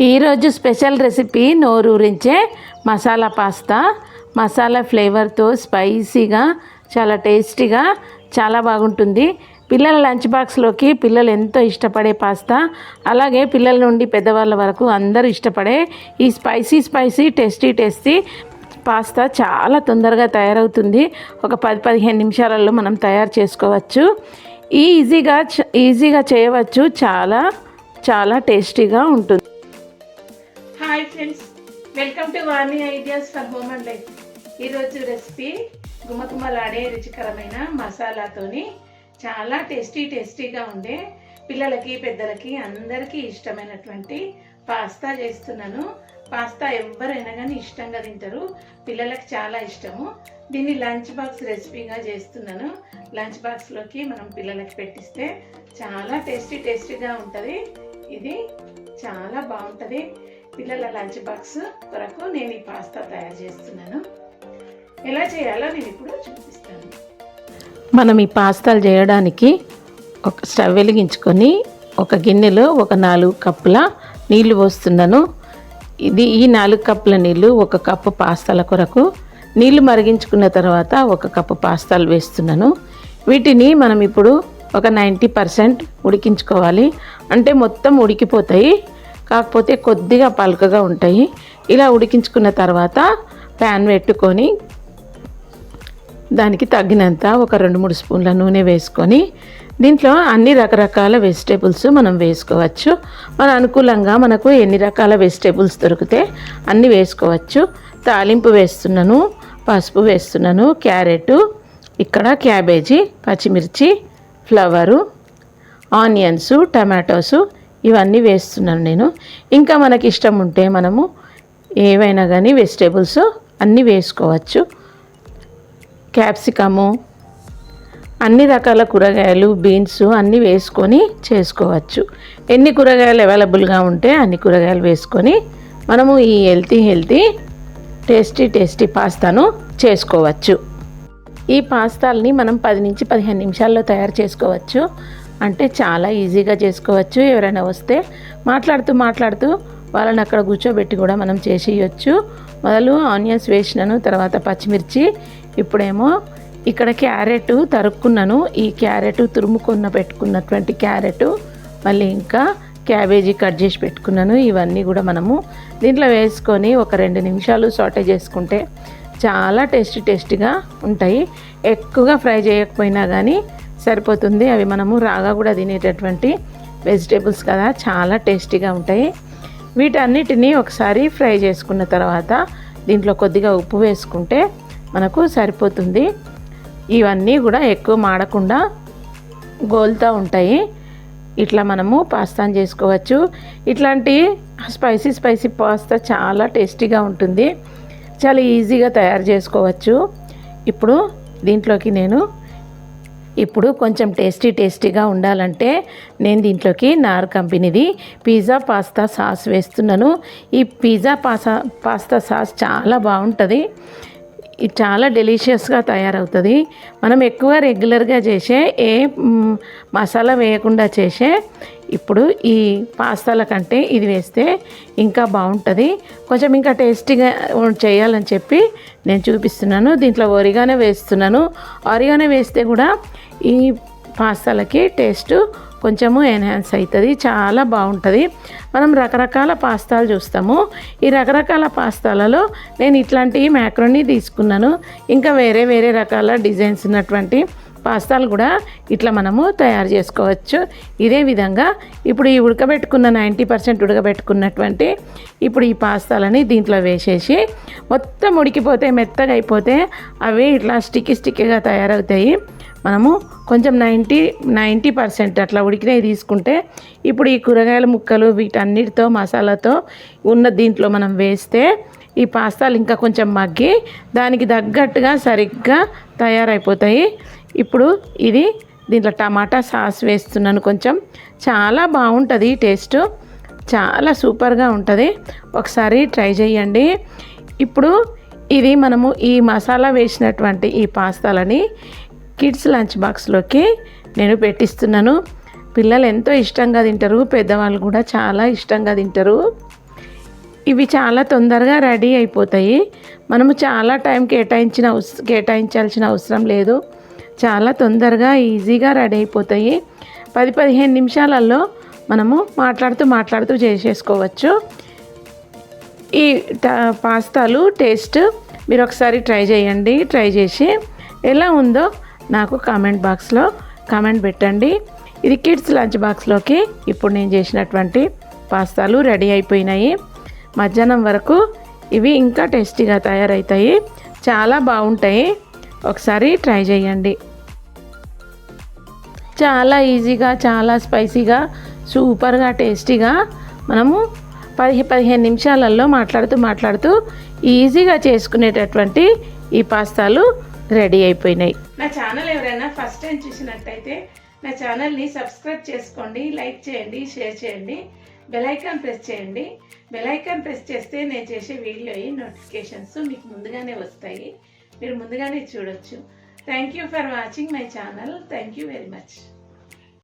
ఈరోజు special recipe నోరూరించే masala pasta. Masala ఫ్లేవర్తో స్పైసీగా చాలా టేస్టీగా చాలా బాగుంటుంది. పిల్లల లంచ్ బాక్స్లోకి పిల్లలు ఎంతో ఇష్టపడే పాస్తా. అలాగే పిల్లల నుండి పెద్దవాళ్ళ వరకు అందరూ ఇష్టపడే ఈ spicy spicy tasty tasty pasta చాలా తొందరగా తయారవుతుంది. ఒక పది పదిహేను నిమిషాలలో మనం తయారు చేసుకోవచ్చు. ఈజీగా చ- ఈజీగా చేయవచ్చు. చాలా చాలా టేస్టీగా ఉంటుంది. Friends welcome to Vani ideas for home and life ఈరోజు రెసిపీ గుమగుమలాడే రుచికరమైన మసాలాతోని చాలా టేస్టీ టేస్టీగా ఉండే పిల్లలకి పెద్దలకి అందరికీ ఇష్టమైనటువంటి పాస్తా చేస్తున్నాను. పాస్తా ఎవరైనా కానీ ఇష్టంగా తింటారు. పిల్లలకు చాలా ఇష్టము. దీన్ని లంచ్ బాక్స్ రెసిపీగా చేస్తున్నాను. లంచ్ బాక్స్లోకి మనం పిల్లలకి పెట్టిస్తే చాలా టేస్టీ టేస్టీగా ఉంటుంది. ఇది చాలా బాగుంటుంది. పిల్లల లంచ్ బాక్స్ కొరకు నేను ఈ పాస్తా తయారు చేస్తున్నాను. ఎలా చేయాలో నేను ఇప్పుడు చూపిస్తాను. మనం ఈ పాస్తాలు చేయడానికి ఒక స్టవ్ వెలిగించుకొని ఒక గిన్నెలో ఒక నాలుగు కప్పుల నీళ్ళు పోస్తున్నాను. ఇది ఈ నాలుగు కప్పుల నీళ్ళు ఒక కప్పు పాస్తాల కొరకు. నీళ్ళు మరిగించుకున్న తర్వాత ఒక కప్పు పాస్తాలు వేస్తున్నాను. వీటిని మనం ఇప్పుడు ఒక నైంటీ పర్సెంట్ ఉడికించుకోవాలి. అంటే మొత్తం ఉడికిపోతాయి. కాకపోతే కొద్దిగా పలుకగా ఉంటాయి. ఇలా ఉడికించుకున్న తర్వాత ప్యాన్ పెట్టుకొని దానికి తగినంత ఒక రెండు మూడు స్పూన్ల నూనె వేసుకొని దీంట్లో అన్ని రకరకాల వెజిటేబుల్స్ మనం వేసుకోవచ్చు. మన అనుకూలంగా మనకు ఎన్ని రకాల వెజిటేబుల్స్ దొరికితే అన్ని వేసుకోవచ్చు. తాలింపు వేస్తున్నాను పసుపు వేస్తున్నాను క్యారెట్ ఇక్కడ క్యాబేజీ పచ్చిమిర్చి ఫ్లవరు ఆనియన్స్ టమాటోసు ఇవన్నీ వేస్తున్నాను నేను. ఇంకా మనకి ఇష్టం ఉంటే మనము ఏవైనా కానీ వెజిటేబుల్స్ అన్నీ వేసుకోవచ్చు. క్యాప్సికము అన్ని రకాల కూరగాయలు బీన్స్ అన్నీ వేసుకొని చేసుకోవచ్చు. ఎన్ని కూరగాయలు అవైలబుల్గా ఉంటే అన్ని కూరగాయలు వేసుకొని మనము ఈ హెల్తీ హెల్తీ టేస్టీ టేస్టీ పాస్తాను చేసుకోవచ్చు. ఈ పాస్తాల్ని మనం పది నుంచి పదిహేను నిమిషాల్లో తయారు చేసుకోవచ్చు. అంటే చాలా ఈజీగా చేసుకోవచ్చు. ఎవరైనా వస్తే మాట్లాడుతూ మాట్లాడుతూ వాళ్ళని అక్కడ కూర్చోబెట్టి కూడా మనం చేసేయచ్చు. మొదలు ఆనియన్స్ వేసినాను తర్వాత పచ్చిమిర్చి ఇప్పుడేమో ఇక్కడ క్యారెట్ తరుక్కున్నాను. ఈ క్యారెట్ తురుముకున్న పెట్టుకున్నటువంటి క్యారెట్ మళ్ళీ ఇంకా క్యాబేజీ కట్ చేసి పెట్టుకున్నాను. ఇవన్నీ కూడా మనము దీంట్లో వేసుకొని ఒక రెండు నిమిషాలు సాటే చేసుకుంటే చాలా టేస్టీ టేస్టీగా ఉంటాయి. ఎక్కువగా ఫ్రై చేయకపోయినా కానీ సరిపోతుంది. అవి మనము రాగా కూడా తినేటటువంటి వెజిటేబుల్స్ కదా చాలా టేస్టీగా ఉంటాయి. వీటన్నిటినీ ఒకసారి ఫ్రై చేసుకున్న తర్వాత దీంట్లో కొద్దిగా ఉప్పు వేసుకుంటే మనకు సరిపోతుంది. ఇవన్నీ కూడా ఎక్కువ మాడకుండా గోల్తా ఉంటాయి. ఇట్లా మనము పాస్తాను చేసుకోవచ్చు. ఇట్లాంటి స్పైసీ స్పైసీ పాస్తా చాలా టేస్టీగా ఉంటుంది. చాలా ఈజీగా తయారు చేసుకోవచ్చు. ఇప్పుడు దీంట్లోకి నేను ఇప్పుడు కొంచెం టేస్టీ టేస్టీగా ఉండాలంటే నేను దీంట్లోకి నార్ కంపెనీది పిజ్జా పాస్తా సాస్ వేస్తున్నాను. ఈ పిజ్జా పాసా పాస్తా సాస్ చాలా బాగుంటుంది. ఇది చాలా డెలిషియస్గా తయారవుతుంది. మనం ఎక్కువ రెగ్యులర్గా చేసే ఏ మసాలా వేయకుండా చేసే ఇప్పుడు ఈ పాస్తాల కంటే ఇది వేస్తే ఇంకా బాగుంటుంది కొంచెం ఇంకా టేస్టీగా చేయాలని చెప్పి నేను చూపిస్తున్నాను. దీంట్లో ఒరిగానే వేస్తున్నాను. ఒరిగానే వేస్తే కూడా ఈ పాస్తాలకి టేస్ట్ కొంచెము ఎన్హాన్స్ అవుతుంది చాలా బాగుంటుంది. మనం రకరకాల పాస్తాలు చూస్తాము. ఈ రకరకాల పాస్తాలలో నేను ఇట్లాంటి మ్యాక్రోని తీసుకున్నాను. ఇంకా వేరే వేరే రకాల డిజైన్స్ ఉన్నటువంటి పాస్తాలు కూడా ఇట్లా మనము తయారు చేసుకోవచ్చు. ఇదే విధంగా ఇప్పుడు ఈ ఉడకబెట్టుకున్న నైంటీ పర్సెంట్ ఉడకబెట్టుకున్నటువంటి ఇప్పుడు ఈ పాస్తాలని దీంట్లో వేసేసి మొత్తం ఉడికిపోతే మెత్తగా అయిపోతే అవి ఇట్లా స్టిక్కి స్టిక్గా తయారవుతాయి. మనము కొంచెం నైంటీ నైంటీ పర్సెంట్ అట్లా ఉడికినవి తీసుకుంటే ఇప్పుడు ఈ కూరగాయల ముక్కలు వీటన్నిటితో మసాలాతో ఉన్న దీంట్లో మనం వేస్తే ఈ పాస్తాలు ఇంకా కొంచెం మగ్గి దానికి తగ్గట్టుగా సరిగ్గా తయారైపోతాయి. ఇప్పుడు ఇది దీంట్లో టమాటా సాస్ వేస్తున్నాను కొంచెం. చాలా బాగుంటుంది టేస్ట్. చాలా సూపర్గా ఉంటుంది. ఒకసారి ట్రై చేయండి. ఇప్పుడు ఇది మనము ఈ మసాలా వేసినటువంటి ఈ పాస్తాలని కిడ్స్ లంచ్ బాక్స్లోకి నేను పెట్టిస్తున్నాను. పిల్లలు ఎంతో ఇష్టంగా తింటారు. పెద్దవాళ్ళు కూడా చాలా ఇష్టంగా తింటారు. ఇవి చాలా తొందరగా రెడీ అయిపోతాయి. మనము చాలా టైం కేటాయించిన కేటాయించాల్సిన అవసరం లేదు. చాలా తొందరగా ఈజీగా రెడీ అయిపోతాయి. పది పదిహేను నిమిషాలలో మనము మాట్లాడుతూ మాట్లాడుతూ చేసేసుకోవచ్చు. ఈ పాస్తాలు టేస్ట్ మీరు ఒకసారి ట్రై చేయండి. ట్రై చేసి ఎలా ఉందో నాకు కామెంట్ బాక్స్లో కామెంట్ పెట్టండి. ఇది కిడ్స్ లంచ్ బాక్స్లోకి ఇప్పుడు నేను చేసినటువంటి పాస్తాలు రెడీ అయిపోయినాయి. మధ్యాహ్నం వరకు ఇవి ఇంకా టేస్టీగా తయారవుతాయి చాలా బాగుంటాయి. ఒకసారి ట్రై చేయండి. చాలా ఈజీగా చాలా స్పైసీగా సూపర్గా టేస్టీగా మనము పదిహే పదిహేను నిమిషాలలో మాట్లాడుతూ మాట్లాడుతూ ఈజీగా చేసుకునేటటువంటి ఈ పాస్తాలు రెడీ అయిపోయినాయి. నా ఛానల్ ఎవరైనా ఫస్ట్ టైం చూసినట్టయితే నా ఛానల్ని సబ్స్క్రైబ్ చేసుకోండి లైక్ చేయండి షేర్ చేయండి బెలైకాన్ ప్రెస్ చేయండి. బెలైకాన్ ప్రెస్ చేస్తే నేను చేసే వీడియో నోటిఫికేషన్స్ మీకు ముందుగానే వస్తాయి. మీరు ముందుగానే చూడొచ్చు. Thank you for watching my channel thank you very much